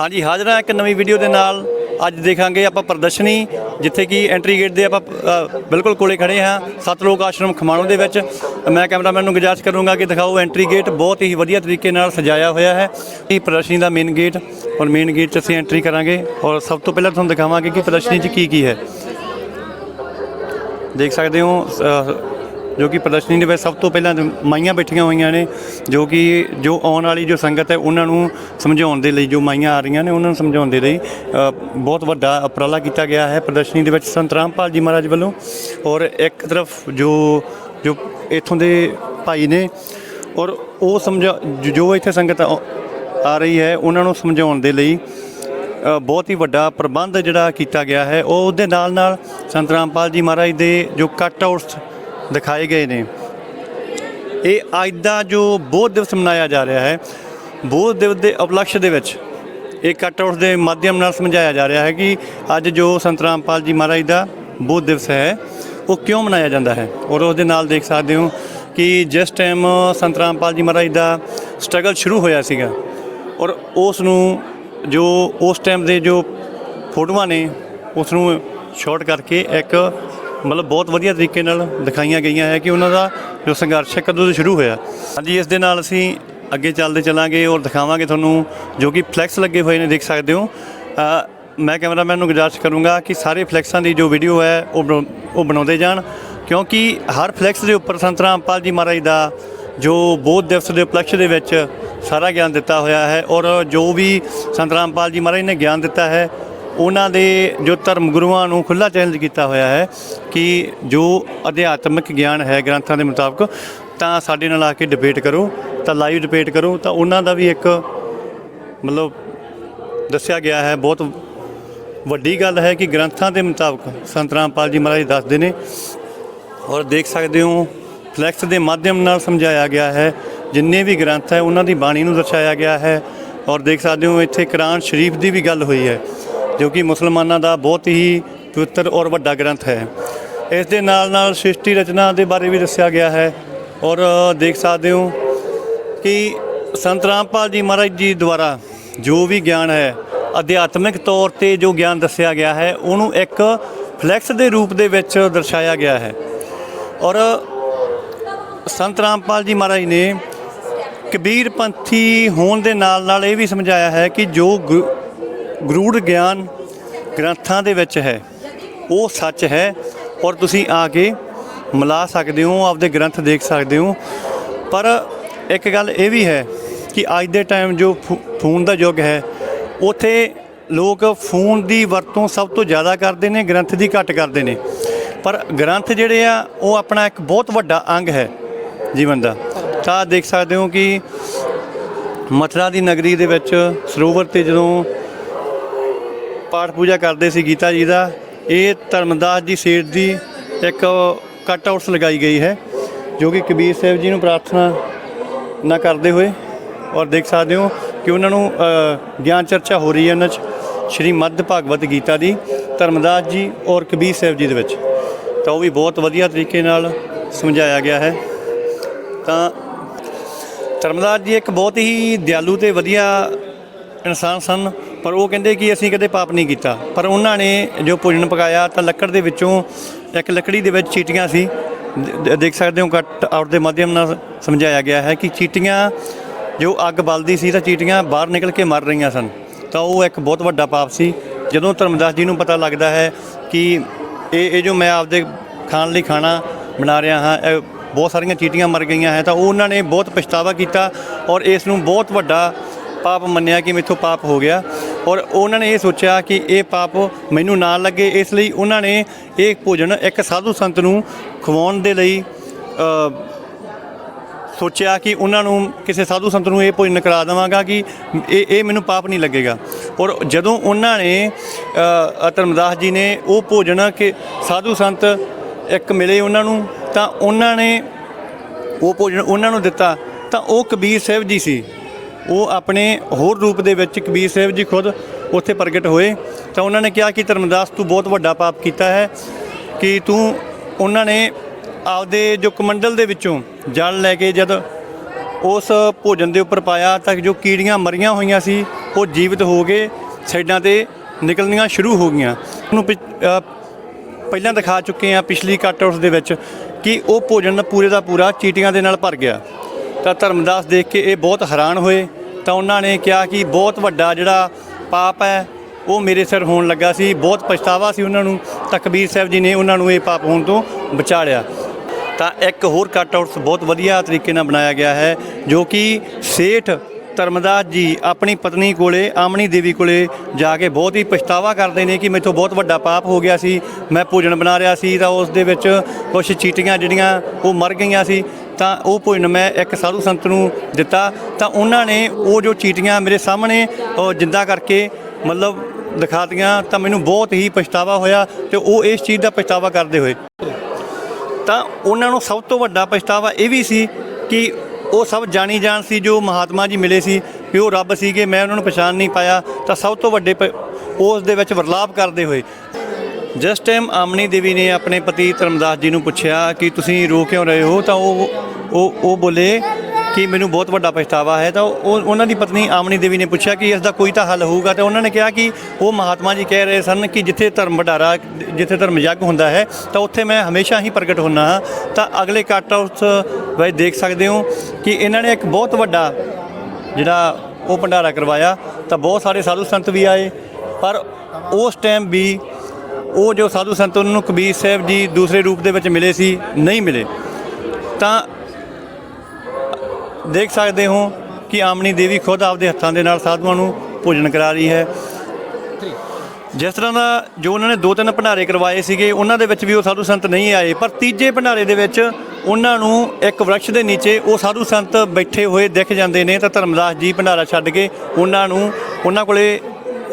ਹਾਂਜੀ ਹਾਜ਼ਰ ਹਾਂ ਇੱਕ ਨਵੀਂ ਵੀਡੀਓ ਦੇ ਨਾਲ। ਅੱਜ ਦੇਖਾਂਗੇ ਆਪਾਂ ਪ੍ਰਦਰਸ਼ਨੀ ਜਿੱਥੇ ਕਿ ਐਂਟਰੀ ਗੇਟ ਦੇ ਆਪਾਂ ਅ, ਬਿਲਕੁਲ ਕੋਲੇ ਖੜੇ ਹਾਂ। ਸਤਲੋਕ ਆਸ਼ਰਮ ਖਮਾਣੋ ਦੇ ਵਿੱਚ। ਮੈਂ ਕੈਮਰਾਮੈਨ ਨੂੰ ਗੁਜਾਰਿਸ਼ ਕਰੂੰਗਾ ਕਿ ਦਿਖਾਓ ਐਂਟਰੀ ਗੇਟ ਬਹੁਤ ਹੀ ਵਧੀਆ ਤਰੀਕੇ ਨਾਲ ਸਜਾਇਆ ਹੋਇਆ ਹੈ। ਇਹ ਪ੍ਰਦਰਸ਼ਨੀ ਦਾ ਮੇਨ ਗੇਟ ਔਰ ਮੇਨ ਗੇਟ 'ਚ ਅਸੀਂ ਐਂਟਰੀ ਕਰਾਂਗੇ। ਔਰ ਸਭ ਤੋਂ ਪਹਿਲਾਂ ਤੁਹਾਨੂੰ ਦਿਖਾਵਾਂਗੇ ਕਿ ਪ੍ਰਦਰਸ਼ਨੀ 'ਚ ਕੀ ਕੀ ਹੈ। ਦੇਖ ਸਕਦੇ ਹੋ ਅ, ਜੋ ਕਿ ਪ੍ਰਦਰਸ਼ਨੀ ਦੇ ਵਿੱਚ ਸਭ ਤੋਂ ਪਹਿਲਾਂ ਮਾਈਆਂ ਬੈਠੀਆਂ ਹੋਈਆਂ ਨੇ, ਜੋ ਕਿ ਜੋ ਆਉਣ ਵਾਲੀ ਜੋ ਸੰਗਤ ਹੈ, ਉਹਨਾਂ ਨੂੰ ਸਮਝਾਉਣ ਦੇ ਲਈ ਜੋ ਮਾਈਆਂ ਆ ਰਹੀਆਂ ਨੇ, ਉਹਨਾਂ ਨੂੰ ਸਮਝਾਉਣ ਦੇ ਲਈ ਬਹੁਤ ਵੱਡਾ ਉਪਰਾਲਾ ਕੀਤਾ ਗਿਆ ਹੈ ਪ੍ਰਦਰਸ਼ਨੀ ਦੇ ਵਿੱਚ। ਸੰਤ ਰਾਮਪਾਲ ਜੀ ਮਹਾਰਾਜ ਵੱਲੋਂ ਔਰ ਇੱਕ ਤਰਫ ਜੋ ਜੋ ਇਥੋਂ ਦੇ ਭਾਈ ਨੇ ਔਰ ਉਹ ਸਮਝਾ, ਜੋ- ਇੱਥੇ ਸੰਗਤ ਆ ਆ ਰਹੀ ਹੈ, ਉਹਨਾਂ ਨੂੰ ਸਮਝਾਉਣ ਦੇ ਲਈ ਬਹੁਤ ਹੀ ਵੱਡਾ ਪ੍ਰਬੰਧ ਜਿਹੜਾ ਕੀਤਾ ਗਿਆ ਹੈ। ਉਹ ਉਹਦੇ ਨਾਲ ਨਾਲ ਸੰਤ ਰਾਮਪਾਲ ਜੀ ਮਹਾਰਾਜ ਦੇ ਜੋ ਕੱਟ ਆਊਟਸ ਦਿਖਾਏ ਗਏ ਨੇ। ਇਹ ਅੱਜ ਦਾ ਜੋ ਬੋਧ ਦਿਵਸ ਮਨਾਇਆ ਜਾ ਰਿਹਾ ਹੈ, ਬੋਧ ਦਿਵਸ ਦੇ ਉਪਲਕਸ਼ ਦੇ ਵਿੱਚ ਇਹ ਕੱਟ ਆਊਟਸ ਦੇ ਮਾਧਿਅਮ ਨਾਲ ਸਮਝਾਇਆ ਜਾ ਰਿਹਾ ਹੈ ਕਿ ਅੱਜ ਜੋ ਸੰਤ ਰਾਮਪਾਲ ਜੀ ਮਹਾਰਾਜ ਦਾ ਬੋਧ ਦਿਵਸ ਹੈ, ਉਹ ਕਿਉਂ ਮਨਾਇਆ ਜਾਂਦਾ ਹੈ? ਔਰ ਉਸ ਦੇ ਨਾਲ ਦੇਖ ਸਕਦੇ ਹੋ ਕਿ ਜਿਸ ਟਾਈਮ ਸੰਤ ਰਾਮਪਾਲ ਜੀ ਮਹਾਰਾਜ ਦਾ ਸਟਰਗਲ ਸ਼ੁਰੂ ਹੋਇਆ ਸੀਗਾ, ਔਰ ਉਸ ਨੂੰ ਜੋ ਉਸ ਟਾਈਮ ਦੇ ਜੋ ਫੋਟੋਆਂ ਨੇ, ਉਸ ਨੂੰ ਸ਼ਾਰਟ ਕਰਕੇ ਇੱਕ ਮਤਲਬ ਬਹੁਤ ਵਧੀਆ ਤਰੀਕੇ ਨਾਲ ਦਿਖਾਈਆਂ ਗਈਆਂ ਹੈ ਕਿ ਉਹਨਾਂ ਦਾ ਜੋ ਸੰਘਰਸ਼ ਹੈ ਕਦੋਂ ਤੋਂ ਸ਼ੁਰੂ ਹੋਇਆ। ਹਾਂਜੀ, ਇਸ ਦੇ ਨਾਲ ਅਸੀਂ ਅੱਗੇ ਚੱਲਦੇ ਚੱਲਾਂਗੇ ਔਰ ਦਿਖਾਵਾਂਗੇ ਤੁਹਾਨੂੰ ਜੋ ਕਿ ਫਲੈਕਸ ਲੱਗੇ ਹੋਏ ਨੇ, ਦੇਖ ਸਕਦੇ ਹੋ। ਮੈਂ ਕੈਮਰਾਮੈਨ ਨੂੰ ਗੁਜਾਰਿਸ਼ ਕਰੂੰਗਾ ਕਿ ਸਾਰੇ ਫਲੈਕਸਾਂ ਦੀ ਜੋ ਵੀਡੀਓ ਹੈ ਉਹ ਬਣਾਉ- ਉਹ ਬਣਾਉਂਦੇ ਜਾਣ, ਕਿਉਂਕਿ ਹਰ ਫਲੈਕਸ ਦੇ ਉੱਪਰ ਸੰਤ ਰਾਮਪਾਲ ਜੀ ਮਹਾਰਾਜ ਦਾ ਜੋ ਬੋਧ ਦਿਵਸ ਦੇ ਉਪਲਕਸ਼ ਦੇ ਵਿੱਚ ਸਾਰਾ ਗਿਆਨ ਦਿੱਤਾ ਹੋਇਆ ਹੈ ਔਰ ਜੋ ਵੀ ਸੰਤ ਰਾਮਪਾਲ ਜੀ ਮਹਾਰਾਜ ਨੇ ਗਿਆਨ ਦਿੱਤਾ ਹੈ ਉਹਨਾਂ ਦੇ ਜੋ ਧਰਮ ਗੁਰੂਆਂ ਨੂੰ ਖੁੱਲਾ ਚੈਲੰਜ ਕੀਤਾ ਹੋਇਆ ਹੈ ਕਿ ਜੋ ਅਧਿਆਤਮਿਕ ਗਿਆਨ ਹੈ ਗ੍ਰੰਥਾਂ ਦੇ ਮੁਤਾਬਕ, ਤਾਂ ਸਾਡੇ ਨਾਲ ਆ ਕੇ ਡਿਬੇਟ ਕਰੋ, ਤਾਂ ਲਾਈਵ ਡਿਬੇਟ ਕਰੋ, ਤਾਂ ਉਹਨਾਂ ਦਾ ਵੀ ਇੱਕ ਮਤਲਬ ਦੱਸਿਆ ਗਿਆ ਹੈ, ਬਹੁਤ ਵੱਡੀ ਗੱਲ ਹੈ ਕਿ ਗ੍ਰੰਥਾਂ ਦੇ ਮੁਤਾਬਕ, ਸੰਤ ਰਾਮਪਾਲ ਜੀ ਮਹਾਰਾਜ ਦੱਸਦੇ ਨੇ, ਔਰ ਦੇਖ ਸਕਦੇ ਹੋ ਫਲੈਕਸ ਦੇ ਮਾਧਿਅਮ ਨਾਲ ਸਮਝਾਇਆ ਗਿਆ ਹੈ, ਜਿੰਨੇ ਵੀ ਗ੍ਰੰਥ ਹੈ ਉਹਨਾਂ ਦੀ ਬਾਣੀ ਨੂੰ ਦਰਸਾਇਆ ਗਿਆ ਹੈ, ਔਰ ਦੇਖ ਸਕਦੇ ਹੋ ਇੱਥੇ ਕੁਰਾਨ ਸ਼ਰੀਫ ਦੀ ਵੀ ਗੱਲ ਹੋਈ ਹੈ। ਜੋ ਕਿ ਮੁਸਲਮਾਨਾਂ ਦਾ ਬਹੁਤ ਹੀ ਪਵਿੱਤਰ ਔਰ ਵੱਡਾ ਗ੍ਰੰਥ ਹੈ। ਇਸ ਦੇ ਨਾਲ ਨਾਲ ਸ੍ਰਿਸ਼ਟੀ ਰਚਨਾ ਦੇ ਬਾਰੇ ਵੀ ਦੱਸਿਆ ਗਿਆ ਹੈ ਔਰ ਦੇਖ ਸਕਦੇ ਹੋ ਕਿ ਸੰਤ ਰਾਮਪਾਲ ਜੀ ਮਹਾਰਾਜ ਜੀ ਦੁਆਰਾ ਜੋ ਵੀ ਗਿਆਨ ਹੈ, ਅਧਿਆਤਮਿਕ ਤੌਰ ਤੇ ਜੋ ਗਿਆਨ ਦੱਸਿਆ ਗਿਆ ਹੈ, ਉਹਨੂੰ ਇੱਕ ਫਲੈਕਸ ਦੇ ਰੂਪ ਦੇ ਵਿੱਚ ਦਰਸਾਇਆ ਗਿਆ ਹੈ। ਔਰ ਸੰਤ ਰਾਮਪਾਲ ਜੀ ਮਹਾਰਾਜ ਨੇ ਕਬੀਰ ਪੰਥੀ ਹੋਣ ਦੇ ਨਾਲ ਨਾਲ ਇਹ ਵੀ ਸਮਝਾਇਆ ਹੈ ਕਿ ਜੋ ਗੁ- ਗਰੂੜ ਗਿਆਨ ਗ੍ਰੰਥਾਂ ਦੇ ਵਿੱਚ ਹੈ। ਉਹ ਸੱਚ ਹੈ ਔਰ ਤੁਸੀਂ ਆ ਕੇ ਮਿਲਾ ਸਕਦੇ ਹੋ, ਆਪਦੇ ਗ੍ਰੰਥ ਦੇਖ ਸਕਦੇ ਹੋ। ਪਰ ਇੱਕ ਗੱਲ ਇਹ ਵੀ ਹੈ ਕਿ ਅੱਜ ਦੇ ਟਾਈਮ ਜੋ ਫੋ- ਫੋਨ ਦਾ ਯੁੱਗ ਹੈ, ਉਥੇ ਲੋਕ ਫੋਨ ਦੀ ਵਰਤੋਂ ਸਭ ਤੋਂ ਜ਼ਿਆਦਾ ਕਰਦੇ ਨੇ, ਗ੍ਰੰਥ ਦੀ ਘੱਟ ਕਰਦੇ ਨੇ। ਪਰ ਗ੍ਰੰਥ ਜਿਹੜੇ ਆ, ਉਹ ਆਪਣਾ ਇੱਕ ਬਹੁਤ ਵੱਡਾ ਅੰਗ ਹੈ ਜੀਵਨ ਦਾ। ਤਾਂ ਦੇਖ ਸਕਦੇ ਹੋ ਕਿ ਮਥੁਰਾ ਦੀ ਨਗਰੀ ਦੇ ਵਿੱਚ ਸਰੋਵਰ ਤੇ ਜਦੋਂ ਪਾਠ ਪੂਜਾ ਕਰਦੇ ਸੀ ਗੀਤਾ ਜੀ ਦਾ, ਇਹ ਧਰਮਦਾਸ ਜੀ ਸੇਠ ਦੀ ਇੱਕ ਕੱਟ ਆਊਟਸ ਲਗਾਈ ਗਈ ਹੈ, ਜੋ ਕਿ ਕਬੀਰ ਸਾਹਿਬ ਜੀ ਨੂੰ ਪ੍ਰਾਰਥਨਾ ਨਾ ਕਰਦੇ ਹੋਏ ਔਰ ਦੇਖ ਸਕਦੇ ਹੋ ਕਿ ਉਹਨਾਂ ਨੂੰ ਗਿਆਨ ਚਰਚਾ ਹੋ ਰਹੀ ਹੈ ਉਹਨਾਂ 'ਚ, ਸ਼੍ਰੀ ਮੱਧ ਭਾਗਵਤ ਗੀਤਾ ਦੀ, ਧਰਮਦਾਸ ਜੀ ਔਰ ਕਬੀਰ ਸਾਹਿਬ ਜੀ ਦੇ ਵਿੱਚ। ਤਾਂ ਉਹ ਵੀ ਬਹੁਤ ਵਧੀਆ ਤਰੀਕੇ ਨਾਲ ਸਮਝਾਇਆ ਗਿਆ ਹੈ। ਤਾਂ ਧਰਮਦਾਸ ਜੀ ਇੱਕ ਬਹੁਤ ਹੀ ਦਿਆਲੂ ਤੇ ਵਧੀਆ ਇਨਸਾਨ ਸਨ। ਪਰ ਉਹ ਕਹਿੰਦੇ ਕਿ ਅਸੀਂ ਕਦੇ ਪਾਪ ਨਹੀਂ ਕੀਤਾ। ਪਰ ਉਹਨਾਂ ਨੇ ਜੋ ਭੋਜਨ ਪਕਾਇਆ ਤਾਂ ਲੱਕੜ ਦੇ ਵਿੱਚੋਂ ਇੱਕ ਲੱਕੜੀ ਦੇ ਵਿੱਚ ਚੀਟੀਆਂ ਸੀ। ਦੇਖ ਸਕਦੇ ਹੋ ਕੱਟ ਆਊਟ ਦੇ ਮਾਧਿਅਮ ਨਾਲ ਸਮਝਾਇਆ ਗਿਆ ਹੈ ਕਿ ਚੀਟੀਆਂ ਜੋ ਅੱਗ ਬਲਦੀ ਸੀ ਤਾਂ ਚੀਟੀਆਂ ਬਾਹਰ ਨਿਕਲ ਕੇ ਮਰ ਰਹੀਆਂ ਸਨ। ਤਾਂ ਉਹ ਇੱਕ ਬਹੁਤ ਵੱਡਾ ਪਾਪ ਸੀ। ਜਦੋਂ ਧਰਮਦਾਸ ਜੀ ਨੂੰ ਪਤਾ ਲੱਗਦਾ ਹੈ ਕਿ ਇਹ ਇਹ ਜੋ ਮੈਂ ਆਪਦੇ ਖਾਣ ਲਈ ਖਾਣਾ ਬਣਾ ਰਿਹਾ ਹਾਂ ਬਹੁਤ ਸਾਰੀਆਂ ਚੀਟੀਆਂ ਮਰ ਗਈਆਂ ਹੈ ਤਾਂ ਉਹਨਾਂ ਨੇ ਬਹੁਤ ਪਛਤਾਵਾ ਕੀਤਾ ਔਰ ਇਸ ਨੂੰ ਬਹੁਤ ਵੱਡਾ ਪਾਪ ਮੰਨਿਆ ਕਿ ਮੇਥੋਂ ਪਾਪ ਹੋ ਗਿਆ। ਔਰ ਉਹਨਾਂ ਨੇ ਇਹ ਸੋਚਿਆ ਕਿ ਇਹ ਪਾਪ ਮੈਨੂੰ ਨਾ ਲੱਗੇ, ਇਸ ਲਈ ਉਹਨਾਂ ਨੇ ਇਹ ਭੋਜਨ ਇੱਕ ਸਾਧੂ ਸੰਤ ਨੂੰ ਖਵਾਉਣ ਦੇ ਲਈ ਸੋਚਿਆ ਕਿ ਉਹਨਾਂ ਨੂੰ ਕਿਸੇ ਸਾਧੂ ਸੰਤ ਨੂੰ ਇਹ ਭੋਜਨ ਕਰਾ ਦੇਵਾਂਗਾ ਕਿ ਇਹ ਇਹ ਮੈਨੂੰ ਪਾਪ ਨਹੀਂ ਲੱਗੇਗਾ। ਔਰ ਜਦੋਂ ਉਹਨਾਂ ਨੇ ਧਰਮਦਾਸ ਜੀ ਨੇ ਉਹ ਭੋਜਨ ਕਿ ਸਾਧੂ ਸੰਤ ਇੱਕ ਮਿਲੇ ਉਹਨਾਂ ਨੂੰ, ਤਾਂ ਉਹਨਾਂ ਨੇ ਉਹ ਭੋਜਨ ਉਹਨਾਂ ਨੂੰ ਦਿੱਤਾ, ਤਾਂ ਉਹ ਕਬੀਰ ਸਾਹਿਬ ਜੀ ਸੀ। ਉਹ ਆਪਣੇ ਹੋਰ ਰੂਪ ਦੇ ਵਿੱਚ ਕਬੀਰ ਸਾਹਿਬ ਜੀ ਖੁਦ ਉੱਥੇ ਪ੍ਰਗਟ ਹੋਏ। ਤਾਂ ਉਹਨਾਂ ਨੇ ਕਿਹਾ ਕਿ ਧਰਮਦਾਸ ਤੂੰ ਬਹੁਤ ਵੱਡਾ ਪਾਪ ਕੀਤਾ ਹੈ ਕਿ ਤੂੰ ਉਹਨਾਂ ਨੇ ਆਪਦੇ ਜੋ ਕਮੰਡਲ ਦੇ ਵਿੱਚੋਂ ਜਲ ਲੈ ਕੇ ਜਦ ਉਸ ਭੋਜਨ ਦੇ ਉੱਪਰ ਪਾਇਆ ਤਾਂ ਜੋ ਕੀੜੀਆਂ ਮਰੀਆਂ ਹੋਈਆਂ ਸੀ, ਉਹ ਜੀਵਿਤ ਹੋ ਕੇ ਸਾਈਡਾਂ ਤੇ ਨਿਕਲਣੀਆਂ ਸ਼ੁਰੂ ਹੋ ਗਈਆਂ। ਉਹਨੂੰ ਪਿ- ਪਹਿਲਾਂ ਦਿਖਾ ਚੁੱਕੇ ਆ ਪਿਛਲੀ ਕੱਟ ਉਸ ਦੇ ਵਿੱਚ ਕਿ ਉਹ ਭੋਜਨ ਪੂਰੇ ਦਾ ਪੂਰਾ ਚੀਟੀਆਂ ਦੇ ਨਾਲ ਭਰ ਗਿਆ। ਤਾਂ ਧਰਮਦਾਸ ਦੇਖ ਕੇ ਇਹ ਬਹੁਤ ਹੈਰਾਨ ਹੋਏ, ਤਾਂ ਉਹਨਾਂ ਨੇ ਕਿਹਾ ਕਿ ਬਹੁਤ ਵੱਡਾ ਜਿਹੜਾ ਪਾਪ ਹੈ, ਉਹ ਮੇਰੇ ਸਿਰ ਹੋਣ ਲੱਗਾ ਸੀ, ਬਹੁਤ ਪਛਤਾਵਾ ਸੀ ਉਹਨਾਂ ਨੂੰ ਤਾਂ ਕਬੀਰ ਸਾਹਿਬ ਜੀ ਨੇ ਉਹਨਾਂ ਨੂੰ ਇਹ ਪਾਪ ਹੋਣ ਤੋਂ ਬਚਾ ਲਿਆ ਤਾਂ ਇੱਕ ਹੋਰ ਕਟਆਊਟਸ ਬਹੁਤ ਵਧੀਆ ਤਰੀਕੇ ਨਾਲ ਬਣਾਇਆ ਗਿਆ ਹੈ, ਜੋ ਕਿ ਸੇਠ ਧਰਮਦਾਸ ਜੀ ਆਪਣੀ ਪਤਨੀ ਕੋਲੇ, ਆਮਣੀ ਦੇਵੀ ਕੋਲੇ ਜਾ ਕੇ ਬਹੁਤ ਹੀ ਪਛਤਾਵਾ ਕਰਦੇ ਨੇ ਕਿ ਮੇਥੋਂ ਬਹੁਤ ਵੱਡਾ ਪਾਪ ਹੋ ਗਿਆ ਸੀ। ਮੈਂ ਭੋਜਨ ਬਣਾ ਰਿਹਾ ਸੀ ਤਾਂ ਉਸ ਦੇ ਵਿੱਚ ਕੁਝ ਚੀਟੀਆਂ ਜਿਹੜੀਆਂ ਉਹ ਮਰ ਗਈਆਂ ਸੀ। ਤਾਂ ਉਹ ਭੋਜਨ ਮੈਂ ਇੱਕ ਸਾਧੂ ਸੰਤ ਨੂੰ ਦਿੱਤਾ। ਤਾਂ ਉਹਨਾਂ ਨੇ ਉਹ ਜੋ ਚੀਟੀਆਂ ਮੇਰੇ ਸਾਹਮਣੇ, ਉਹ ਜਿੰਦਾ ਕਰਕੇ ਮਤਲਬ ਦਿਖਾਤੀਆਂ ਤਾਂ ਮੈਨੂੰ ਬਹੁਤ ਹੀ ਪਛਤਾਵਾ ਹੋਇਆ ਤੇ ਉਹ ਇਸ ਚੀਜ਼ ਦਾ ਪਛਤਾਵਾ ਕਰਦੇ ਹੋਏ। ਤਾਂ ਉਹਨਾਂ ਨੂੰ ਸਭ ਤੋਂ ਵੱਡਾ ਪਛਤਾਵਾ ਇਹ ਵੀ ਸੀ ਕਿ ਉਹ ਸਭ ਜਾਣੀ ਜਾਣ ਸੀ, ਜੋ ਮਹਾਤਮਾ ਜੀ ਮਿਲੇ ਸੀ ਕਿ ਉਹ ਰੱਬ ਸੀਗੇ ਮੈਂ ਉਹਨਾਂ ਨੂੰ ਪਛਾਣ ਨਹੀਂ ਪਾਇਆ, ਤਾਂ ਸਭ ਤੋਂ ਵੱਡੇ ਪ- ਉਸ ਦੇ ਵਿੱਚ ਵਰਲਾਪ ਕਰਦੇ ਹੋਏ। ਜਿਸ ਟਾਈਮ ਆਮਨੀ ਦੇਵੀ ਨੇ ਆਪਣੇ ਪਤੀ ਧਰਮਦਾਸ ਜੀ ਨੂੰ ਪੁੱਛਿਆ ਕਿ ਤੁਸੀਂ ਰੋ ਕਿਉਂ ਰਹੇ ਹੋ, ਤਾਂ ਉਹ ਉਹ ਉਹ ਬੋਲੇ ਕਿ ਮੈਨੂੰ ਬਹੁਤ ਵੱਡਾ ਪਛਤਾਵਾ ਹੈ, ਤਾਂ ਉਹ ਉਹਨਾਂ ਦੀ ਪਤਨੀ ਆਮਨੀ ਦੇਵੀ ਨੇ ਪੁੱਛਿਆ ਕਿ ਇਸ ਦਾ ਕੋਈ ਤਾਂ ਹੱਲ ਹੋਊਗਾ, ਤੇ ਉਹਨਾਂ ਨੇ ਕਿਹਾ ਕਿ ਉਹ ਮਹਾਤਮਾ ਜੀ ਕਹਿ ਰਹੇ ਸਨ ਕਿ ਜਿੱਥੇ ਧਰਮ ਵਡਾਰਾ ਜਿੱਥੇ ਧਰਮ ਯੱਗ ਹੁੰਦਾ ਹੈ, ਤਾਂ ਉੱਥੇ ਮੈਂ ਹਮੇਸ਼ਾ ਹੀ ਪ੍ਰਗਟ ਹੁੰਦਾ ਹਾਂ। ਤਾਂ ਅਗਲੇ ਕੱਟ ਆਊਟਸ ਵਿੱਚ ਦੇਖ ਸਕਦੇ ਹੋ ਕਿ ਇਹਨਾਂ ਨੇ ਇੱਕ ਬਹੁਤ ਵੱਡਾ ਜਿਹੜਾ ਉਹ ਭੰਡਾਰਾ ਕਰਵਾਇਆ, ਤਾਂ ਬਹੁਤ ਸਾਰੇ ਸਾਧੂ ਸੰਤ ਵੀ ਆਏ, ਪਰ ਉਸ ਟਾਈਮ ਵੀ ਉਹ ਜੋ ਸਾਧੂ ਸੰਤ, ਉਹਨਾਂ ਨੂੰ ਕਬੀਰ ਸਾਹਿਬ ਜੀ ਦੂਸਰੇ ਰੂਪ ਦੇ ਵਿੱਚ ਮਿਲੇ ਸੀ, ਨਹੀਂ ਮਿਲੇ। ਤਾਂ ਦੇਖ ਸਕਦੇ ਹੋ ਕਿ ਆਮਣੀ ਦੇਵੀ ਖੁਦ ਆਪਦੇ ਹੱਥਾਂ ਦੇ ਨਾਲ ਸਾਧੂਆਂ ਨੂੰ ਭੋਜਨ ਕਰਾ ਰਹੀ ਹੈ। ਜਿਸ ਤਰ੍ਹਾਂ ਦਾ ਜੋ ਉਹਨਾਂ ਨੇ ਦੋ ਤਿੰਨ ਭੰਡਾਰੇ ਕਰਵਾਏ ਸੀਗੇ, ਉਹਨਾਂ ਦੇ ਵਿੱਚ ਵੀ ਉਹ ਸਾਧੂ ਸੰਤ ਨਹੀਂ ਆਏ, ਪਰ ਤੀਜੇ ਭੰਡਾਰੇ ਦੇ ਵਿੱਚ ਉਹਨਾਂ ਨੂੰ ਇੱਕ ਵਰਕਸ਼ ਦੇ ਨੀਚੇ ਉਹ ਸਾਧੂ ਸੰਤ ਬੈਠੇ ਹੋਏ ਦਿਖ ਜਾਂਦੇ ਨੇ ਤਾਂ ਧਰਮਦਾਸ ਜੀ ਭੰਡਾਰਾ ਛੱਡ ਕੇ ਉਹਨਾਂ ਨੂੰ, ਉਹਨਾਂ ਕੋਲੇ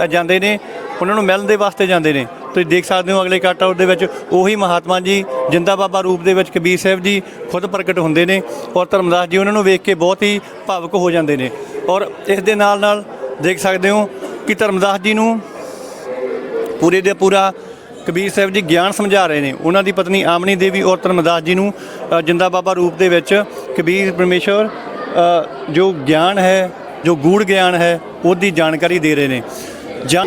ਜਾਂਦੇ ਨੇ, ਉਹਨਾਂ ਨੂੰ ਮਿਲਣ ਦੇ ਵਾਸਤੇ ਜਾਂਦੇ ਨੇ। ਤੁਸੀਂ ਦੇਖ ਸਕਦੇ ਹੋ ਅਗਲੇ ਕੱਟ ਆਊਟ ਦੇ ਵਿੱਚ ਉਹੀ ਮਹਾਤਮਾ ਜੀ, ਜਿੰਦਾ ਬਾਬਾ ਰੂਪ ਦੇ ਵਿੱਚ ਕਬੀਰ ਸਾਹਿਬ ਜੀ ਖੁਦ ਪ੍ਰਗਟ ਹੁੰਦੇ ਨੇ ਔਰ ਧਰਮਦਾਸ ਜੀ ਉਹਨਾਂ ਨੂੰ ਵੇਖ ਕੇ ਬਹੁਤ ਹੀ ਭਾਵਕ ਹੋ ਜਾਂਦੇ ਨੇ। ਔਰ ਇਸ ਦੇ ਨਾਲ ਨਾਲ ਦੇਖ ਸਕਦੇ ਹੋ ਕਿ ਧਰਮਦਾਸ ਜੀ ਨੂੰ ਪੂਰੇ ਦੇ ਪੂਰਾ ਕਬੀਰ ਸਾਹਿਬ ਜੀ ਗਿਆਨ ਸਮਝਾ ਰਹੇ ਨੇ। ਉਹਨਾਂ ਦੀ ਪਤਨੀ ਆਮਨੀ ਦੇਵੀ ਔਰ ਧਰਮਦਾਸ ਜੀ ਨੂੰ ਜਿੰਦਾ ਬਾਬਾ ਰੂਪ ਦੇ ਵਿੱਚ ਕਬੀਰ ਪਰਮੇਸ਼ਵਰ ਜੋ ਗਿਆਨ ਹੈ, ਜੋ ਗੂੜ ਗਿਆਨ ਹੈ, ਉਹਦੀ ਜਾਣਕਾਰੀ ਦੇ ਰਹੇ ਨੇ। ਜਾਂ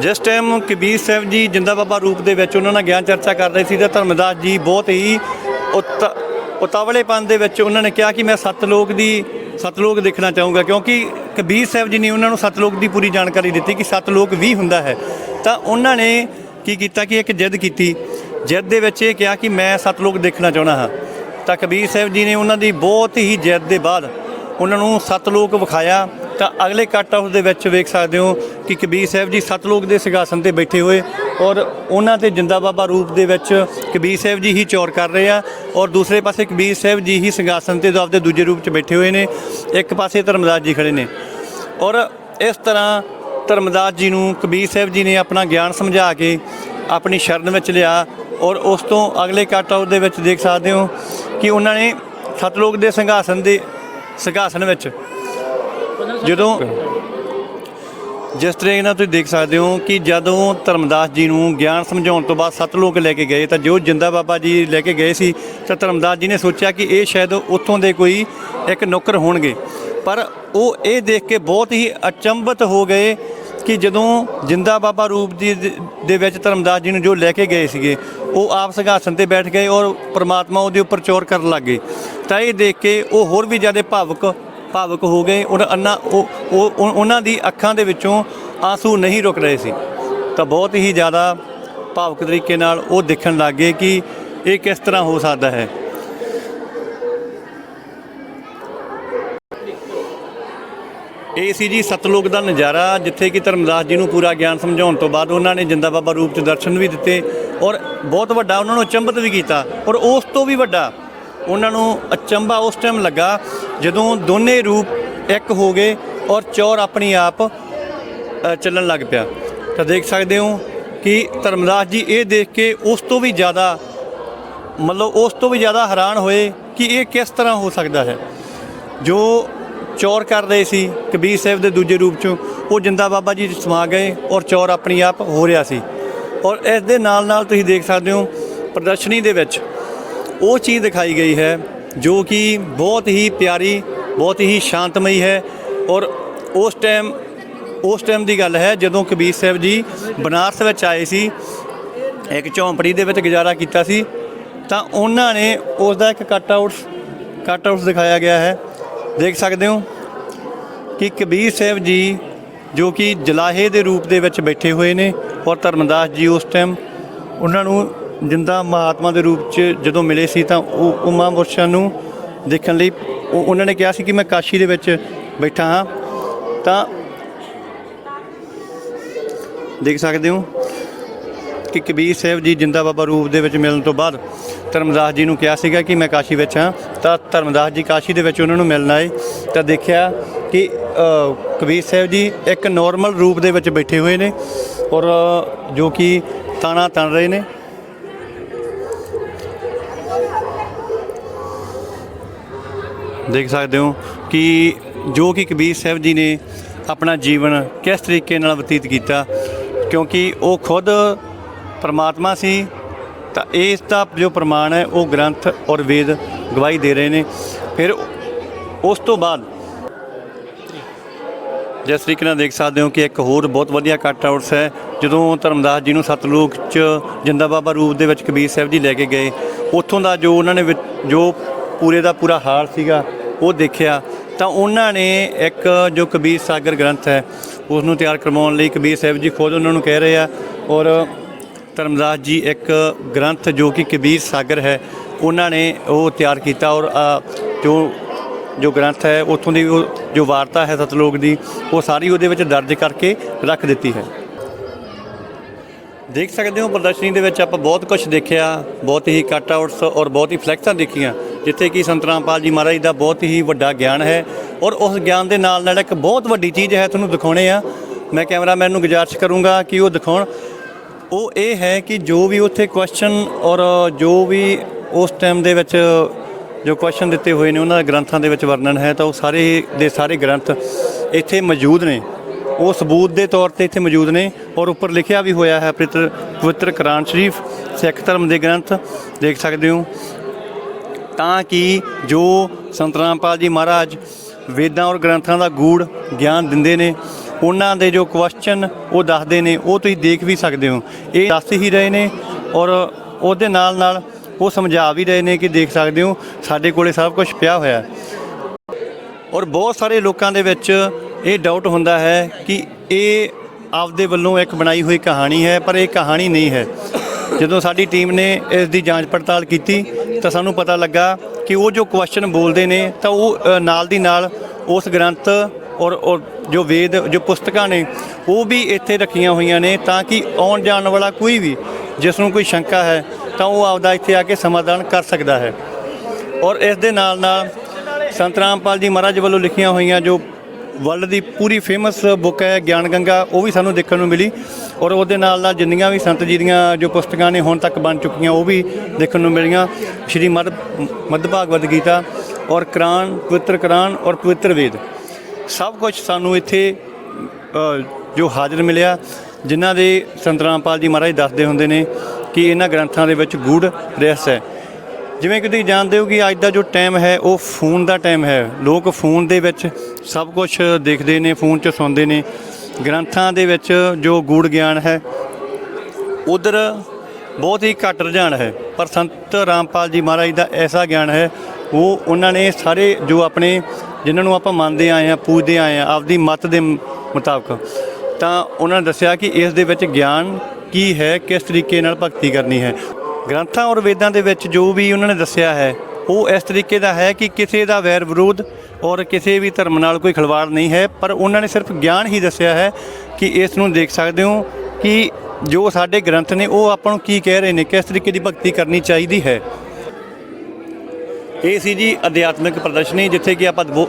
ਜਿਸ ਟਾਈਮ ਕਬੀਰ ਸਾਹਿਬ ਜੀ ਜਿੰਦਾ ਬਾਬਾ ਰੂਪ ਦੇ ਵਿੱਚ ਉਹਨਾਂ ਨਾਲ ਗਿਆਨ ਚਰਚਾ ਕਰ ਰਹੇ ਸੀ ਤਾਂ ਧਰਮਦਾਸ ਜੀ ਬਹੁਤ ਹੀ ਉਤ, ਉਤਾਵਲੇਪਨ ਦੇ ਵਿੱਚ ਉਹਨਾਂ ਨੇ ਕਿਹਾ ਕਿ ਮੈਂ ਸਤਲੋਕ ਦੀ, ਸਤਲੋਕ ਦੇਖਣਾ ਚਾਹੂੰਗਾ ਕਿਉਂਕਿ ਕਬੀਰ ਸਾਹਿਬ ਜੀ ਨੇ ਉਹਨਾਂ ਨੂੰ ਸਤਲੋਕ ਦੀ ਪੂਰੀ ਜਾਣਕਾਰੀ ਦਿੱਤੀ ਕਿ ਸਤਲੋਕ ਵੀ ਹੁੰਦਾ ਹੈ। ਤਾਂ ਉਹਨਾਂ ਨੇ ਕੀ ਕੀਤਾ ਕਿ ਇੱਕ ਜਿੱਦ ਕੀਤੀ। ਜਿੱਦ ਦੇ ਵਿੱਚ ਇਹ ਕਿਹਾ ਕਿ ਮੈਂ ਸਤਲੋਕ ਦੇਖਣਾ ਚਾਹੁੰਦਾ ਹਾਂ। ਤਾਂ ਕਬੀਰ ਸਾਹਿਬ ਜੀ ਨੇ ਉਹਨਾਂ ਦੀ ਬਹੁਤ ਹੀ ਜਿੱਦ ਦੇ ਬਾਅਦ ਉਹਨਾਂ ਨੂੰ ਸਤਲੋਕ ਵਿਖਾਇਆ। ਤਾਂ ਅਗਲੇ ਕੱਟ ਆਊਟ ਦੇ ਵਿੱਚ ਵੇਖ ਸਕਦੇ ਹੋ ਕਿ ਕਬੀਰ ਸਾਹਿਬ ਜੀ ਸਤਲੋਕ ਦੇ ਸਿੰਘਾਸਨ ਤੇ ਬੈਠੇ ਹੋਏ ਔਰ ਉਹਨਾਂ ਤੇ ਜਿੰਦਾ ਬਾਬਾ ਰੂਪ ਦੇ ਵਿੱਚ ਕਬੀਰ ਸਾਹਿਬ ਜੀ ਹੀ ਚੌਰ ਕਰ ਰਹੇ ਆ ਔਰ ਦੂਸਰੇ ਪਾਸੇ ਕਬੀਰ ਸਾਹਿਬ ਜੀ ਹੀ ਸਿੰਘਾਸਨ ਤੇ ਆਪਦੇ ਦੂਜੇ ਰੂਪ 'ਚ ਬੈਠੇ ਹੋਏ ਨੇ, ਇੱਕ ਪਾਸੇ ਧਰਮਦਾਸ ਜੀ ਖੜੇ ਨੇ। ਔਰ ਇਸ ਤਰ੍ਹਾਂ ਧਰਮਦਾਸ ਜੀ ਨੂੰ ਕਬੀਰ ਸਾਹਿਬ ਜੀ ਨੇ ਆਪਣਾ ਗਿਆਨ ਸਮਝਾ ਕੇ ਆਪਣੀ ਸ਼ਰਨ ਵਿੱਚ ਲਿਆ ਔਰ ਉਸ ਤੋਂ ਅਗਲੇ ਕੱਟ ਆਊਟ ਦੇ ਵਿੱਚ ਦੇਖ ਸਕਦੇ ਹੋ ਕਿ ਉਹਨਾਂ ਨੇ ਸਤਲੋਕ ਦੇ ਸਿੰਘਾਸਨ ਦੇ, ਸਿੰਘਾਸਨ ਵਿੱਚ ਜਦੋਂ ਜਿਸ ਤਰ੍ਹਾਂ ਨਾਲ ਤੁਸੀਂ ਦੇਖ ਸਕਦੇ ਹੋ ਕਿ ਜਦੋਂ ਧਰਮਦਾਸ ਜੀ ਨੂੰ ਗਿਆਨ ਸਮਝਾਉਣ ਤੋਂ ਬਾਅਦ ਸੱਤ ਲੋਕ ਲੈ ਕੇ ਗਏ ਤਾਂ ਜੋ ਜਿੰਦਾ ਬਾਬਾ ਜੀ ਲੈ ਕੇ ਗਏ ਸੀ ਤਾਂ ਧਰਮਦਾਸ ਜੀ ਨੇ ਸੋਚਿਆ ਕਿ ਇਹ ਸ਼ਾਇਦ ਉੱਥੋਂ ਦੇ ਕੋਈ ਇੱਕ ਨੌਕਰ ਹੋਣਗੇ। ਪਰ ਉਹ ਇਹ ਦੇਖ ਕੇ ਬਹੁਤ ਹੀ ਅਚੰਭਤ ਹੋ ਗਏ ਕਿ ਜਦੋਂ ਜਿੰਦਾ ਬਾਬਾ ਰੂਪ ਜੀ ਦੇ- ਦੇ ਵਿੱਚ ਧਰਮਦਾਸ ਜੀ ਨੂੰ ਜੋ ਲੈ ਕੇ ਗਏ ਸੀਗੇ ਉਹ ਆਪ ਸਿੰਘਾਸਨ ਤੇ ਬੈਠ ਗਏ ਔਰ ਪ੍ਰਮਾਤਮਾ ਉਹਦੇ ਉੱਪਰ ਚੋਰ ਕਰਨ ਲੱਗ ਗਏ। ਤਾਂ ਇਹ ਦੇਖ ਕੇ ਉਹ ਹੋਰ ਵੀ ਜ਼ਿਆਦਾ ਭਾਵੁਕ ਭਾਵੁਕ ਹੋ ਗਏ ਔਰ ਅੰਨਾ, ਉਹ, ਉਹ- ਉਹਨਾਂ ਦੀ ਅੱਖਾਂ ਦੇ ਵਿੱਚੋਂ ਆਂਸੂ ਨਹੀਂ ਰੁਕ ਰਹੇ ਸੀ। ਤਾਂ ਬਹੁਤ ਹੀ ਜ਼ਿਆਦਾ ਭਾਵਕ ਤਰੀਕੇ ਨਾਲ ਉਹ ਦੇਖਣ ਲੱਗ ਗਏ ਕਿ ਇਹ ਕਿਸ ਤਰ੍ਹਾਂ ਹੋ ਸਕਦਾ ਹੈ। ਇਹ ਸੀ ਜੀ ਸਤਲੋਕ ਦਾ ਨਜ਼ਾਰਾ, ਜਿੱਥੇ ਕਿ ਧਰਮਦਾਸ ਜੀ ਨੂੰ ਪੂਰਾ ਗਿਆਨ ਸਮਝਾਉਣ ਤੋਂ ਬਾਅਦ ਉਹਨਾਂ ਨੇ ਜਿੰਦਾ ਬਾਬਾ ਰੂਪ ਚ ਦਰਸ਼ਨ ਵੀ ਦਿੱਤੇ ਔਰ ਬਹੁਤ ਵੱਡਾ ਉਹਨਾਂ ਨੂੰ ਅਚੰਭਿਤ ਵੀ ਕੀਤਾ ਔਰ ਉਸ ਤੋਂ ਵੀ ਵੱਡਾ ਉਹਨਾਂ ਨੂੰ ਅਚੰਭਾ ਉਸ ਟਾਈਮ ਲੱਗਾ ਜਦੋਂ ਦੋਨੇ ਰੂਪ ਇੱਕ ਹੋ ਗਏ ਔਰ ਚੌਰ ਆਪਣੀ ਆਪ ਚੱਲਣ ਲੱਗ ਪਿਆ। ਤਾਂ ਦੇਖ ਸਕਦੇ ਹੋ ਕਿ ਧਰਮਦਾਸ ਜੀ ਇਹ ਦੇਖ ਕੇ ਉਸ ਤੋਂ ਵੀ ਜ਼ਿਆਦਾ, ਮਤਲਬ ਉਸ ਤੋਂ ਵੀ ਜ਼ਿਆਦਾ ਹੈਰਾਨ ਹੋਏ ਕਿ ਇਹ ਕਿਸ ਤਰ੍ਹਾਂ ਹੋ ਸਕਦਾ ਹੈ। ਜੋ ਚੌਰ ਕਰ ਰਹੇ ਸੀ, ਕਬੀਰ ਸਾਹਿਬ ਦੇ ਦੂਜੇ ਰੂਪ ਚੋਂ, ਉਹ ਜਿੰਦਾ ਬਾਬਾ ਜੀ ਸਮਾ ਗਏ ਔਰ ਚੌਰ ਆਪਣੀ ਆਪ ਹੋ ਰਿਹਾ ਸੀ। ਔਰ ਇਸ ਦੇ ਨਾਲ ਨਾਲ ਤੁਸੀਂ ਦੇਖ ਸਕਦੇ ਹੋ ਪ੍ਰਦਰਸ਼ਨੀ ਦੇ ਵਿੱਚ ਉਹ ਚੀਜ਼ ਦਿਖਾਈ ਗਈ ਹੈ ਜੋ ਕਿ ਬਹੁਤ ਹੀ ਪਿਆਰੀ, ਬਹੁਤ ਹੀ ਸ਼ਾਂਤਮਈ ਹੈ ਔਰ ਉਸ ਟਾਈਮ ਉਸ ਟਾਈਮ ਦੀ ਗੱਲ ਹੈ ਜਦੋਂ ਕਬੀਰ ਸਾਹਿਬ ਜੀ ਬਨਾਰਸ ਵਿੱਚ ਆਏ ਸੀ, ਇੱਕ ਝੌਂਪੜੀ ਦੇ ਵਿੱਚ ਗੁਜ਼ਾਰਾ ਕੀਤਾ ਸੀ, ਤਾਂ ਉਹਨਾਂ ਨੇ ਉਸ ਦਾ ਇੱਕ ਕੱਟ ਆਊਟ ਕੱਟ ਆਊਟ ਦਿਖਾਇਆ ਗਿਆ ਹੈ। ਦੇਖ ਸਕਦੇ ਹੋ ਕਿ ਕਬੀਰ ਸਾਹਿਬ ਜੀ ਜੋ ਕਿ ਜਲਾਹੇ ਦੇ ਰੂਪ ਦੇ ਵਿੱਚ ਬੈਠੇ ਹੋਏ ਨੇ ਔਰ ਧਰਮਦਾਸ ਜੀ ਉਸ ਟਾਈਮ ਉਹਨਾਂ ਨੂੰ ਜਿੰਦਾ ਮਹਾਤਮਾ ਦੇ ਰੂਪ 'ਚ ਜਦੋਂ ਮਿਲੇ ਸੀ ਤਾਂ ਉਹ ਉਮਾ ਮਹਾਂਪੁਰਸ਼ਾਂ ਨੂੰ ਦੇਖਣ ਲਈ ਉਹ- ਉਹਨਾਂ ਨੇ ਕਿਹਾ ਸੀ ਕਿ ਮੈਂ ਕਾਸ਼ੀ ਦੇ ਵਿੱਚ ਬੈਠਾ ਹਾਂ। ਤਾਂ ਦੇਖ ਸਕਦੇ ਹੋ ਕਿ ਕਬੀਰ ਸਾਹਿਬ ਜੀ ਜਿੰਦਾ ਬਾਬਾ ਰੂਪ ਦੇ ਵਿੱਚ ਮਿਲਣ ਤੋਂ ਬਾਅਦ ਧਰਮਦਾਸ ਜੀ ਨੂੰ ਕਿਹਾ ਸੀਗਾ ਕਿ ਮੈਂ ਕਾਸ਼ੀ ਵਿੱਚ ਹਾਂ। ਤਾਂ ਧਰਮਦਾਸ ਜੀ ਕਾਸ਼ੀ ਦੇ ਵਿੱਚ ਉਹਨਾਂ ਨੂੰ ਮਿਲਣ ਆਏ ਤਾਂ ਦੇਖਿਆ ਕਿ ਕਬੀਰ ਸਾਹਿਬ ਜੀ ਇੱਕ ਨਾਰਮਲ ਰੂਪ ਦੇ ਵਿੱਚ ਬੈਠੇ ਹੋਏ ਨੇ ਔਰ ਜੋ ਕਿ ਤਾਣਾ ਤਣ ਰਹੇ ਨੇ। ਦੇਖ ਸਕਦੇ ਹੋ ਕਿ ਜੋ ਕਿ ਕਬੀਰ ਸਾਹਿਬ ਜੀ ਨੇ ਆਪਣਾ ਜੀਵਨ ਕਿਸ ਤਰੀਕੇ ਨਾਲ ਬਤੀਤ ਕੀਤਾ, ਕਿਉਂਕਿ ਉਹ ਖੁਦ ਪਰਮਾਤਮਾ ਸੀ, ਤਾਂ ਇਸ ਦਾ ਜੋ ਪ੍ਰਮਾਣ ਹੈ, ਉਹ ਗ੍ਰੰਥ ਔਰ ਵੇਦ ਗਵਾਹੀ ਦੇ ਰਹੇ ਨੇ। ਫਿਰ ਉਸ ਤੋਂ ਬਾਅਦ ਜਿਸ ਤਰੀਕੇ ਨਾਲ ਦੇਖ ਸਕਦੇ ਹੋ ਕਿ ਇੱਕ ਹੋਰ ਬਹੁਤ ਵਧੀਆ ਕੱਟ ਆਊਟਸ ਹੈ, ਜਦੋਂ ਧਰਮਦਾਸ ਜੀ ਨੂੰ ਸਤਲੁਕ ਚ ਜਿੰਦਾ ਬਾਬਾ ਰੂਪ ਦੇ ਵਿੱਚ ਕਬੀਰ ਸਾਹਿਬ ਜੀ ਲੈ ਕੇ ਗਏ, ਉੱਥੋਂ ਦਾ ਜੋ ਉਹਨਾਂ ਨੇ ਵਿ- ਜੋ ਪੂਰੇ ਦਾ ਪੂਰਾ ਹਾਲ ਸੀਗਾ ਉਹ ਦੇਖਿਆ। ਤਾਂ ਉਹਨਾਂ ਨੇ ਇੱਕ ਜੋ ਕਬੀਰ ਸਾਗਰ ਗ੍ਰੰਥ ਹੈ ਉਸ ਨੂੰ ਤਿਆਰ ਕਰਵਾਉਣ ਲਈ ਕਬੀਰ ਸਾਹਿਬ ਜੀ ਖੁਦ ਉਹਨਾਂ ਨੂੰ ਕਹਿ ਰਹੇ ਆ। ਔਰ ਧਰਮਦਾਸ ਜੀ ਇੱਕ ਗ੍ਰੰਥ ਜੋ ਕਿ ਕਬੀਰ ਸਾਗਰ ਹੈ ਉਹਨਾਂ ਨੇ ਉਹ ਤਿਆਰ ਕੀਤਾ। ਔਰ ਅ, ਜੋ ਜੋ ਗ੍ਰੰਥ ਹੈ ਉੱਥੋਂ ਦੀ ਉਹ ਜੋ ਵਾਰਤਾ ਹੈ ਸਤਲੋਕ ਦੀ ਉਹ ਸਾਰੀ ਉਹਦੇ ਵਿੱਚ ਦਰਜ ਕਰਕੇ ਰੱਖ ਦਿੱਤੀ ਹੈ। ਦੇਖ ਸਕਦੇ ਹੋ ਪ੍ਰਦਰਸ਼ਨੀ ਦੇ ਵਿੱਚ ਆਪਾਂ ਬਹੁਤ ਕੁਝ ਦੇਖਿਆ ਬਹੁਤ ਹੀ ਕੱਟ ਆਊਟਸ ਔਰ ਬਹੁਤ ਹੀ ਫਲੈਕਸਾਂ ਦੇਖੀਆਂ। ਜਿੱਥੇ ਕਿ ਸੰਤ ਰਾਮਪਾਲ ਜੀ ਮਹਾਰਾਜ ਦਾ ਬਹੁਤ ਹੀ ਵੱਡਾ ਗਿਆਨ ਹੈ ਔਰ ਉਸ ਗਿਆਨ ਦੇ ਨਾਲ ਨਾਲ ਇੱਕ ਬਹੁਤ ਵੱਡੀ ਚੀਜ਼ ਹੈ, ਤੁਹਾਨੂੰ ਦਿਖਾਉਣੇ ਆ। ਮੈਂ ਕੈਮਰਾਮੈਨ ਨੂੰ ਗੁਜ਼ਾਰਿਸ਼ ਕਰੂੰਗਾ ਕਿ ਉਹ ਦਿਖਾਉਣ। ਉਹ ਇਹ ਹੈ ਕਿ ਜੋ ਵੀ ਉੱਥੇ ਕੁਐਸਚਨ ਔਰ ਜੋ ਵੀ ਉਸ ਟਾਈਮ ਦੇ ਵਿੱਚ ਜੋ ਕੁਐਸਚਨ ਦਿੱਤੇ ਹੋਏ ਨੇ, ਉਹਨਾਂ ਦੇ ਗ੍ਰੰਥਾਂ ਦੇ ਵਿੱਚ ਵਰਣਨ ਹੈ, ਤਾਂ ਉਹ ਸਾਰੇ ਦੇ ਸਾਰੇ ਗ੍ਰੰਥ ਇੱਥੇ ਮੌਜੂਦ ਨੇ। ਉਹ ਸਬੂਤ ਦੇ ਤੌਰ ਤੇ ਇੱਥੇ ਮੌਜੂਦ ਨੇ ਔਰ ਉੱਪਰ ਲਿਖਿਆ ਵੀ ਹੋਇਆ ਹੈ, ਪਵਿੱਤਰ ਪਵਿੱਤਰ ਕੁਰਾਨ ਸ਼ਰੀਫ, ਸਿੱਖ ਧਰਮ ਦੇ ਗ੍ਰੰਥ, ਦੇਖ ਸਕਦੇ ਹੋ। ਤਾਂ ਕਿ ਜੋ ਸੰਤ ਰਾਮਪਾਲ ਜੀ ਮਹਾਰਾਜ ਵੇਦਾਂ ਔਰ ਗ੍ਰੰਥਾਂ ਦਾ ਗੂੜ ਗਿਆਨ ਦਿੰਦੇ ਨੇ, ਉਹਨਾਂ ਦੇ ਜੋ ਕੁਐਸਚਨ ਉਹ ਦੱਸਦੇ ਨੇ, ਉਹ ਤੁਸੀਂ ਦੇਖ ਵੀ ਸਕਦੇ ਹੋ। ਇਹ ਦੱਸ ਹੀ ਰਹੇ ਨੇ ਔਰ ਉਹਦੇ ਨਾਲ ਨਾਲ ਉਹ ਸਮਝਾ ਵੀ ਰਹੇ ਨੇ ਕਿ ਦੇਖ ਸਕਦੇ ਹੋ, ਸਾਡੇ ਕੋਲੇ ਸਭ ਕੁਝ ਪਿਆ ਹੋਇਆ ਔਰ ਬਹੁਤ ਸਾਰੇ ਲੋਕਾਂ ਦੇ ਵਿੱਚ ਇਹ ਡਾਊਟ ਹੁੰਦਾ ਹੈ ਕਿ ਇਹ ਆਪਦੇ ਵੱਲੋਂ ਇੱਕ ਬਣਾਈ ਹੋਈ ਕਹਾਣੀ ਹੈ, ਪਰ ਇਹ ਕਹਾਣੀ ਨਹੀਂ ਹੈ। ਜਦੋਂ ਸਾਡੀ ਟੀਮ ਨੇ ਇਸ ਦੀ ਜਾਂਚ ਪੜਤਾਲ ਕੀਤੀ ਤਾਂ ਸਾਨੂੰ ਪਤਾ ਲੱਗਾ ਕਿ ਉਹ ਜੋ ਕੁਐਸਚਨ ਬੋਲਦੇ ਨੇ ਤਾਂ ਉਹ ਨਾਲ ਦੀ ਨਾਲ ਉਸ ਗ੍ਰੰਥ ਔਰ ਔਰ ਜੋ ਵੇਦ, ਜੋ ਪੁਸਤਕਾਂ ਨੇ, ਉਹ ਵੀ ਇੱਥੇ ਰੱਖੀਆਂ ਹੋਈਆਂ ਨੇ ਤਾਂ ਕਿ ਆਉਣ ਜਾਣ ਵਾਲਾ ਕੋਈ ਵੀ ਜਿਸ ਨੂੰ ਕੋਈ ਸ਼ੰਕਾ ਹੈ ਤਾਂ ਉਹ ਆਪਦਾ ਇੱਥੇ ਆ ਕੇ ਸਮਾਧਾਨ ਕਰ ਸਕਦਾ ਹੈ। ਔਰ ਇਸ ਦੇ ਨਾਲ ਨਾਲ ਸੰਤ ਰਾਮਪਾਲ ਜੀ ਮਹਾਰਾਜ ਵੱਲੋਂ ਲਿਖੀਆਂ ਹੋਈਆਂ ਜੋ ਵਰਲਡ ਦੀ ਪੂਰੀ ਫੇਮਸ ਬੁੱਕ ਹੈ ਗਿਆਨ ਗੰਗਾ, ਉਹ ਵੀ ਸਾਨੂੰ ਦੇਖਣ ਨੂੰ ਮਿਲੀ ਔਰ ਉਹਦੇ ਨਾਲ ਨਾਲ ਜਿੰਨੀਆਂ ਵੀ ਸੰਤ ਜੀ ਦੀਆਂ ਜੋ ਪੁਸਤਕਾਂ ਨੇ ਹੁਣ ਤੱਕ ਬਣ ਚੁੱਕੀਆਂ, ਉਹ ਵੀ ਦੇਖਣ ਨੂੰ ਮਿਲੀਆਂ। ਸ਼੍ਰੀ ਮਦ, ਮੱਧ ਭਾਗਵਤ ਗੀਤਾ ਔਰ ਕੁਰਾਨ, ਪਵਿੱਤਰ ਕੁਰਾਨ ਔਰ ਪਵਿੱਤਰ ਵੇਦ। ਸਭ ਕੁਝ ਸਾਨੂੰ ਇੱਥੇ ਜੋ ਹਾਜ਼ਰ ਮਿਲਿਆ, ਜਿਨ੍ਹਾਂ ਦੇ ਸੰਤ ਰਾਮਪਾਲ ਜੀ ਮਹਾਰਾਜ ਦੱਸਦੇ ਹੁੰਦੇ ਨੇ ਕਿ ਇਹਨਾਂ ਗ੍ਰੰਥਾਂ ਦੇ ਵਿੱਚ ਗੂੜ ਰਹੱਸ ਹੈ। ਜਿਵੇਂ ਕਿ ਤੁਸੀਂ ਜਾਣਦੇ ਹੋ ਕਿ ਅੱਜ ਦਾ ਜੋ ਟਾਈਮ ਹੈ, ਉਹ ਫੋਨ ਦਾ ਟਾਈਮ ਹੈ। ਲੋਕ ਫੋਨ ਦੇ ਵਿੱਚ ਸਭ ਕੁਝ ਦੇਖਦੇ ਨੇ, ਫੋਨ 'ਚ ਸੁਣਦੇ ਨੇ। ਗ੍ਰੰਥਾਂ ਦੇ ਵਿੱਚ ਜੋ ਗੂੜ ਗਿਆਨ ਹੈ, ਉਧਰ ਬਹੁਤ ਹੀ ਘੱਟ ਰੁਝਾਨ ਹੈ। ਪਰ ਸੰਤ ਰਾਮਪਾਲ ਜੀ ਮਹਾਰਾਜ ਦਾ ਐਸਾ ਗਿਆਨ ਹੈ, ਉਹ ਉਹਨਾਂ ਨੇ ਸਾਰੇ ਜੋ ਆਪਣੇ, ਜਿਨ੍ਹਾਂ ਨੂੰ ਆਪਾਂ ਮੰਨਦੇ ਆਏ ਆ ਪੂਜਦੇ ਆਏ ਆ ਆਪਦੀ ਮਤ ਦੇ ਮੁਤਾਬਕ, ਤਾਂ ਉਹਨਾਂ ਨੇ ਦੱਸਿਆ ਕਿ ਇਸ ਦੇ ਵਿੱਚ ਗਿਆਨ ਕੀ ਹੈ, ਕਿਸ ਤਰੀਕੇ ਨਾਲ ਭਗਤੀ ਕਰਨੀ ਹੈ। ਗ੍ਰੰਥਾਂ ਔਰ ਵੇਦਾਂ ਦੇ ਵਿੱਚ ਜੋ ਵੀ ਉਹਨਾਂ ਨੇ ਦੱਸਿਆ ਹੈ, ਉਹ ਇਸ ਤਰੀਕੇ ਦਾ ਹੈ ਕਿ ਕਿਸੇ ਦਾ ਵੈਰ ਵਿਰੋਧ ਔਰ ਕਿਸੇ ਵੀ ਧਰਮ ਨਾਲ ਕੋਈ ਖਿਲਵਾੜ ਨਹੀਂ ਹੈ, ਪਰ ਉਹਨਾਂ ਨੇ ਸਿਰਫ ਗਿਆਨ ਹੀ ਦੱਸਿਆ ਹੈ ਕਿ ਇਸ ਨੂੰ ਦੇਖ ਸਕਦੇ ਹੋ ਕਿ ਜੋ ਸਾਡੇ ਗ੍ਰੰਥ ਨੇ, ਉਹ ਆਪਾਂ ਨੂੰ ਕੀ ਕਹਿ ਰਹੇ ਨੇ, ਕਿਸ ਤਰੀਕੇ ਦੀ ਭਗਤੀ ਕਰਨੀ ਚਾਹੀਦੀ ਹੈ। ਇਹ ਸੀ ਜੀ ਅਧਿਆਤਮਿਕ ਪ੍ਰਦਰਸ਼ਨੀ, ਜਿੱਥੇ ਕਿ ਆਪਾਂ ਬਹੁ-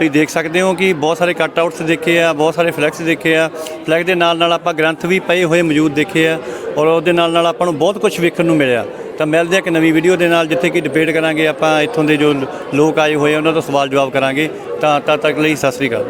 ਤੁਸੀਂ ਦੇਖ ਸਕਦੇ ਹੋ ਕਿ ਬਹੁਤ ਸਾਰੇ ਕੱਟ ਆਊਟਸ ਦੇਖੇ ਆ, ਬਹੁਤ ਸਾਰੇ ਫਲੈਕਸ ਦੇਖੇ ਆ। ਫਲੈਕਸ ਦੇ ਨਾਲ ਨਾਲ ਆਪਾਂ ਗ੍ਰੰਥ ਵੀ ਪਏ ਹੋਏ ਮੌਜੂਦ ਦੇਖੇ ਆ ਔਰ ਉਹਦੇ ਨਾਲ ਨਾਲ ਆਪਾਂ ਨੂੰ ਬਹੁਤ ਕੁਝ ਵੇਖਣ ਨੂੰ ਮਿਲਿਆ। ਤਾਂ ਮਿਲਦੇ ਆ ਇੱਕ ਨਵੀਂ ਵੀਡੀਓ ਦੇ ਨਾਲ ਜਿੱਥੇ ਕਿ ਡਿਬੇਟ ਕਰਾਂਗੇ ਆਪਾਂ, ਇੱਥੋਂ ਦੇ ਜੋ ਲੋਕ ਆਏ ਹੋਏ ਉਹਨਾਂ ਤੋਂ ਸਵਾਲ ਜਵਾਬ ਕਰਾਂਗੇ। ਤਾਂ ਤਦ ਤੱਕ ਲਈ ਸਤਿ ਸ੍ਰੀ ਅਕਾਲ।